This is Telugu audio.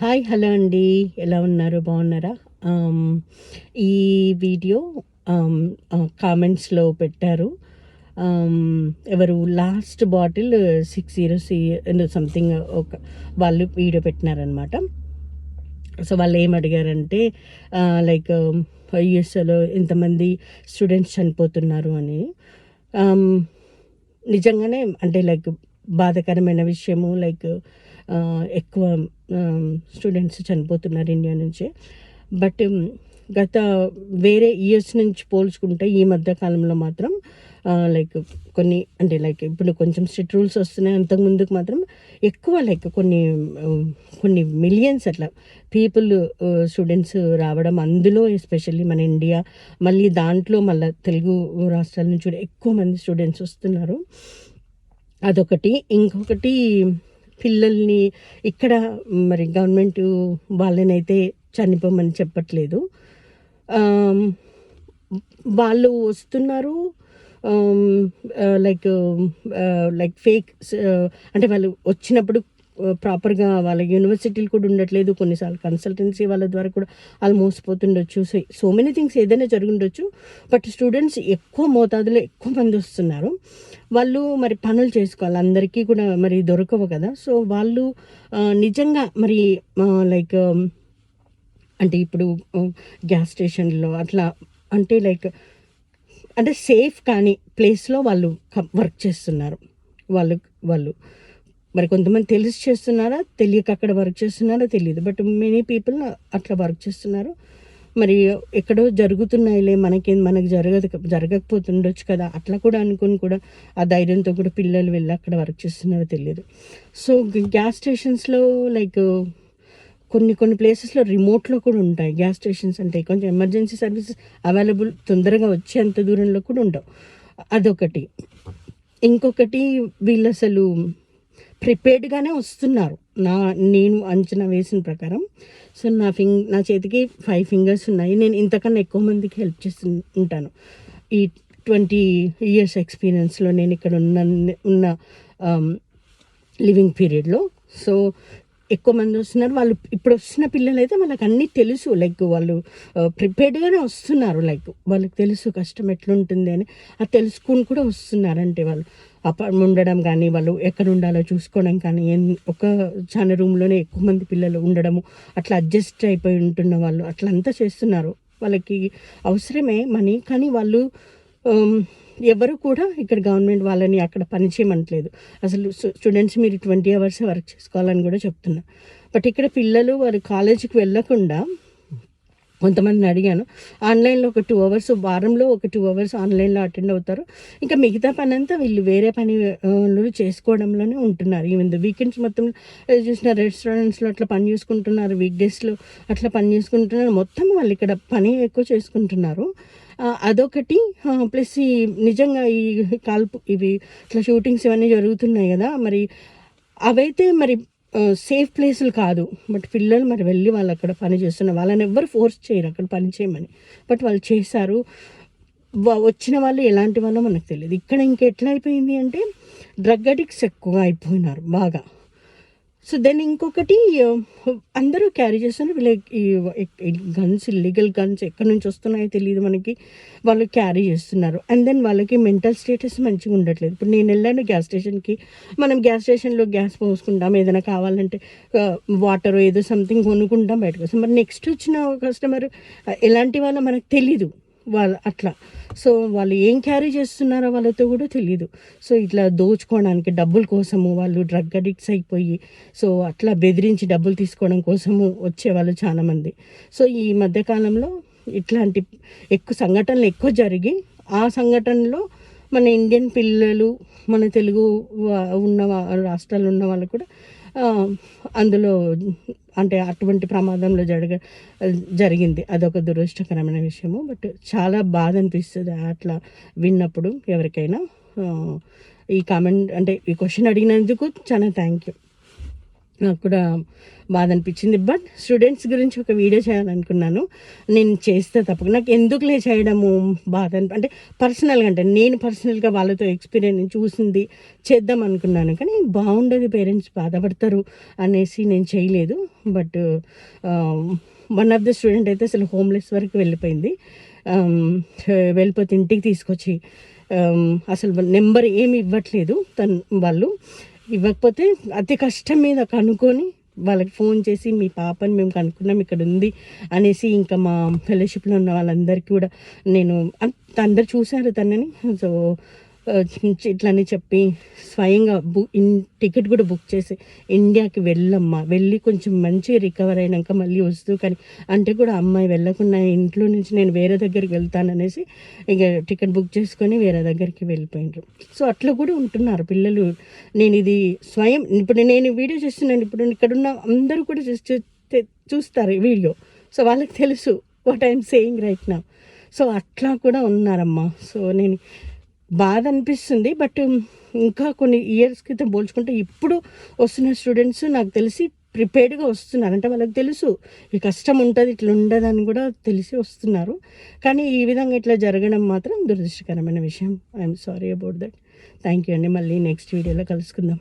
హాయ్ హలో అండి. ఎలా ఉన్నారు? బాగున్నారా? Um, ఈ వీడియో um, కామెంట్స్లో పెట్టారు. Um, ఎవరు? Last bottle six zero C something ఒక వాళ్ళు వీడియో పెట్టినారనమాట సో వాళ్ళు ఏం అడిగారంటే లైక్ యుఎస్ఏలో ఇంతమంది స్టూడెంట్స్ చనిపోతున్నారు అని. నిజంగానే అంటే లైక్ బాధాకరమైన విషయము లైక్ ఎక్కువ స్టూడెంట్స్ చనిపోతున్నారు ఇండియా నుంచి. బట్ గత వేరే ఇయర్స్ నుంచి పోల్చుకుంటే ఈ మధ్య కాలంలో మాత్రం లైక్ కొన్ని అంటే లైక్ ఇప్పుడు కొంచెం స్ట్రిక్ట్ రూల్స్ వస్తున్నాయి. అంతకు ముందుకు మాత్రం ఎక్కువ లైక్ కొన్ని కొన్ని మిలియన్స్ అట్లా పీపుల్ స్టూడెంట్స్ రావడం అందులో ఎస్పెషల్లీ మన ఇండియా మళ్ళీ దాంట్లో మళ్ళీ తెలుగు రాష్ట్రాల నుంచి కూడా ఎక్కువ మంది స్టూడెంట్స్ వస్తున్నారు. అదొకటి. ఇంకొకటి పిల్లల్ని ఇక్కడ మరి గవర్నమెంట్ వాళ్ళనైతే చనిపోమని చెప్పట్లేదు. వాళ్ళు వస్తున్నారు. లైక్ లైక్ ఫేక్ అంటే వాళ్ళు వచ్చినప్పుడు ప్రాపర్గా వాళ్ళ యూనివర్సిటీలు కూడా ఉండట్లేదు. కొన్నిసార్లు కన్సల్టెన్సీ వాళ్ళ ద్వారా కూడా వాళ్ళు మోసపోతుండొచ్చు. సో సో మెనీ థింగ్స్ ఏదైనా జరుగుండొచ్చు బట్ స్టూడెంట్స్ ఎక్కువ మోతాదులో ఎక్కువ మంది వస్తున్నారు. వాళ్ళు మరి పనులు చేసుకోవాలి. అందరికీ కూడా మరి దొరకవు కదా. సో వాళ్ళు నిజంగా మరి లైక్ అంటే ఇప్పుడు గ్యాస్ స్టేషన్లో అట్లా అంటే లైక్ అంటే సేఫ్ కానీ ప్లేస్లో వాళ్ళు వర్క్ చేస్తున్నారు. వాళ్ళు వాళ్ళు. మరి కొంతమంది తెలిసి చేస్తున్నారా? తెలియక అక్కడ వర్క్ చేస్తున్నారా? తెలియదు. బట్ మెనీ పీపుల్ అట్లా వర్క్ చేస్తున్నారు. మరి ఎక్కడో జరుగుతున్నాయిలే మనకేం మనకు జరగదు జరగకపోతుండొచ్చు కదా అట్లా కూడా అనుకుని కూడా ఆ ధైర్యంతో కూడా పిల్లలు వెళ్ళి అక్కడ వర్క్ చేస్తున్నారో తెలియదు. సో గ్యాస్ స్టేషన్స్లో లైక్ కొన్ని కొన్ని ప్లేసెస్లో రిమోట్లో కూడా ఉంటాయి గ్యాస్ స్టేషన్స్ అంటే. కొంచెం ఎమర్జెన్సీ సర్వీసెస్ అవైలబుల్ తొందరగా వచ్చేంత దూరంలో కూడా ఉండవు. అదొకటి. ఇంకొకటి వీళ్ళు అసలు ప్రిపేర్డ్గానే వస్తున్నారు. నా నేను అంచనా వేసిన ప్రకారం. సో నా ఫింగ్ నా చేతికి ఫైవ్ ఫింగర్స్ ఉన్నాయి. నేను ఇంతకన్నా ఎక్కువ మందికి హెల్ప్ చేస్తు ఉంటాను. ఈ ట్వంటీ ఇయర్స్ ఎక్స్పీరియన్స్లో నేను ఇక్కడ ఉన్న ఉన్న లివింగ్ పీరియడ్లో. సో ఎక్కువ మంది వస్తున్నారు. వాళ్ళు ఇప్పుడు వస్తున్న పిల్లలు అయితే వాళ్ళకి అన్నీ తెలుసు. లైక్ వాళ్ళు ప్రిపేర్డ్గానే వస్తున్నారు. లైక్ వాళ్ళకి తెలుసు కష్టం ఎట్లుంటుంది అని. అది తెలుసుకుని కూడా వస్తున్నారంటే వాళ్ళు. అప ఉండడం కానీ వాళ్ళు ఎక్కడ ఉండాలో చూసుకోవడం కానీ ఎన్- ఒక చాలా రూమ్లోనే ఎక్కువ మంది పిల్లలు ఉండడము అట్లా అడ్జస్ట్ అయిపోయి ఉంటున్న వాళ్ళు అట్లా అంతా చేస్తున్నారు. వాళ్ళకి అవసరమే మనీ కానీ వాళ్ళు ఎవరు కూడా ఇక్కడ గవర్నమెంట్ వాళ్ళని అక్కడ పని చేయమంటలేదు. అసలు స్టూడెంట్స్ మీరు ట్వంటీ అవర్స్ వర్క్ చేసుకోవాలని కూడా చెప్తున్నా. బట్ ఇక్కడ పిల్లలు వారు కాలేజీకి వెళ్ళకుండా కొంతమందిని అడిగాను. ఆన్లైన్లో ఒక టూ అవర్స్ వారంలో ఒక టూ అవర్స్ ఆన్లైన్లో అటెండ్ అవుతారు. ఇంకా మిగతా పని అంతా వీళ్ళు వేరే పని చేసుకోవడంలోనే ఉంటున్నారు. ఈవెన్ ద వీకెండ్స్ మొత్తం చూసిన రెస్టారెంట్స్లో అట్లా పని చేసుకుంటున్నారు వీక్ డేస్లో అట్లా పని చేసుకుంటున్నారు. మొత్తం వాళ్ళు ఇక్కడ పని ఎక్కువ చేసుకుంటున్నారు. అదొకటి. ప్లస్ ఈ నిజంగా ఈ కాల్పు ఇవి ఇట్లా షూటింగ్స్ ఇవన్నీ జరుగుతున్నాయి కదా. మరి అవైతే మరి సేఫ్ ప్లేసులు కాదు. బట్ పిల్లలు మరి వెళ్ళి వాళ్ళు అక్కడ పని చేస్తున్నారు వాళ్ళని ఎవ్వరు ఫోర్స్ చేయరు అక్కడ పని చేయమని. బట్ వాళ్ళు చేశారు. వచ్చిన వాళ్ళు ఎలాంటి వాళ్ళో మనకు తెలియదు. ఇక్కడ ఇంకెట్లా అయిపోయింది అంటే డ్రగ్ అడిక్ట్స్ ఎక్కువ అయిపోయినారు బాగా. సో దెన్ ఇంకొకటి అందరూ క్యారీ చేస్తున్నారు వీళ్ళకి గన్స్ ఇల్లీగల్ గన్స్ ఎక్కడి నుంచి వస్తున్నాయో తెలియదు మనకి. వాళ్ళు క్యారీ చేస్తున్నారు. అండ్ దెన్ వాళ్ళకి మెంటల్ స్టేటస్ మంచిగా ఉండట్లేదు. ఇప్పుడు నేను వెళ్ళాను గ్యాస్ స్టేషన్కి మనం గ్యాస్ స్టేషన్లో గ్యాస్ పోసుకుంటాం. ఏదైనా కావాలంటే వాటర్ ఏదో సంథింగ్ కొనుక్కుంటాం బయటకు వస్తాం. మరి నెక్స్ట్ వచ్చిన కస్టమర్ ఎలాంటి వాళ్ళ మనకు తెలీదు. వాళ్ళ అట్లా. సో వాళ్ళు ఏం క్యారీ చేస్తున్నారో వాళ్ళతో కూడా తెలియదు సో ఇట్లా దోచుకోవడానికి డబ్బుల కోసము వాళ్ళు డ్రగ్ అడిక్ట్స్ అయిపోయి సో అట్లా బెదిరించి డబ్బులు తీసుకోవడం కోసము వచ్చేవాళ్ళు చాలామంది. సో ఈ మధ్యకాలంలో ఇట్లాంటి ఎక్కువ సంఘటనలు ఎక్కువ జరిగి ఆ సంఘటనలో మన ఇండియన్ పిల్లలు మన తెలుగు ఉన్న రాష్ట్రాలు రాష్ట్రాల్లో ఉన్న వాళ్ళు కూడా అందులో అంటే అటువంటి ప్రమాదంలో జరగ జరిగింది. అదొక దురదృష్టకరమైన విషయము. బట్ చాలా బాధ అనిపిస్తుంది అట్లా విన్నప్పుడు ఎవరికైనా. ఈ కామెంట్ అంటే ఈ క్వశ్చన్ అడిగినందుకు చాలా థ్యాంక్ యూ. నాకు కూడా బాధ అనిపించింది బట్ స్టూడెంట్స్ గురించి ఒక వీడియో చేయాలనుకున్నాను. నేను చేస్తే తప్పక. నాకు ఎందుకులే చేయడము బాధ అని- అంటే పర్సనల్గా అంటే నేను పర్సనల్గా వాళ్ళతో ఎక్స్పీరియన్స్ చూసింది చేద్దాం అనుకున్నాను. కానీ బాగుండదు పేరెంట్స్ బాధపడతారు అనేసి నేను చేయలేదు. But one of the student అయితే అసలు హోమ్లెస్ వరకు వెళ్ళిపోయింది. Um, వెళ్ళిపోతే ఇంటికి తీసుకొచ్చి um, అసలు నెంబర్ ఏమి ఇవ్వట్లేదు తను వాళ్ళు. ఇవ్వకపోతే అతి కష్టం మీద కనుక్కొని వాళ్ళకి ఫోన్ చేసి మీ పాపని మేము కనుక్కున్నాం ఇక్కడ ఉంది అనేసి ఇంకా మా ఫెలోషిప్లో ఉన్న వాళ్ళందరికీ కూడా నేను అందరు చూశారు తనని. సో ఇట్లని చెప్పి స్వయంగా బు ఇన్ టికెట్ కూడా బుక్ చేసి ఇండియాకి వెళ్ళమ్మా. వెళ్ళి కొంచెం మంచిగా రికవర్ అయినాక మళ్ళీ వస్తూ కానీ అంటే కూడా అమ్మాయి వెళ్ళకుండా ఇంట్లో నుంచి నేను వేరే దగ్గరికి వెళ్తాననేసి ఇక టికెట్ బుక్ చేసుకొని వేరే దగ్గరికి వెళ్ళిపోయినారు సో అట్లా కూడా ఉంటున్నారు పిల్లలు. నేను ఇది స్వయం ఇప్పుడు నేను వీడియో చేస్తున్నాను. ఇప్పుడు ఇక్కడున్న అందరూ కూడా చూసి చూ- చూస్తారు ఈ వీడియో. సో వాళ్ళకి తెలుసు వాట్ ఐఎమ్ సేయింగ్ రైట్ నా సో అట్లా కూడా ఉన్నారమ్మా. సో నేను బాధ అనిపిస్తుంది బట్ ఇంకా కొన్ని ఇయర్స్ క్రితం పోల్చుకుంటే ఇప్పుడు వస్తున్న స్టూడెంట్స్ నాకు తెలిసి ప్రిపేర్డ్గా వస్తున్నారు. అంటే వాళ్ళకి తెలుసు ఈ కష్టం ఉంటుంది ఇట్లా ఉండదని కూడా తెలిసి వస్తున్నారు. కానీ ఈ విధంగా ఇట్లా జరగడం మాత్రం దురదృష్టకరమైన విషయం. I'm sorry about that thank you అండి. మళ్ళీ నెక్స్ట్ వీడియోలో కలుసుకుందాం.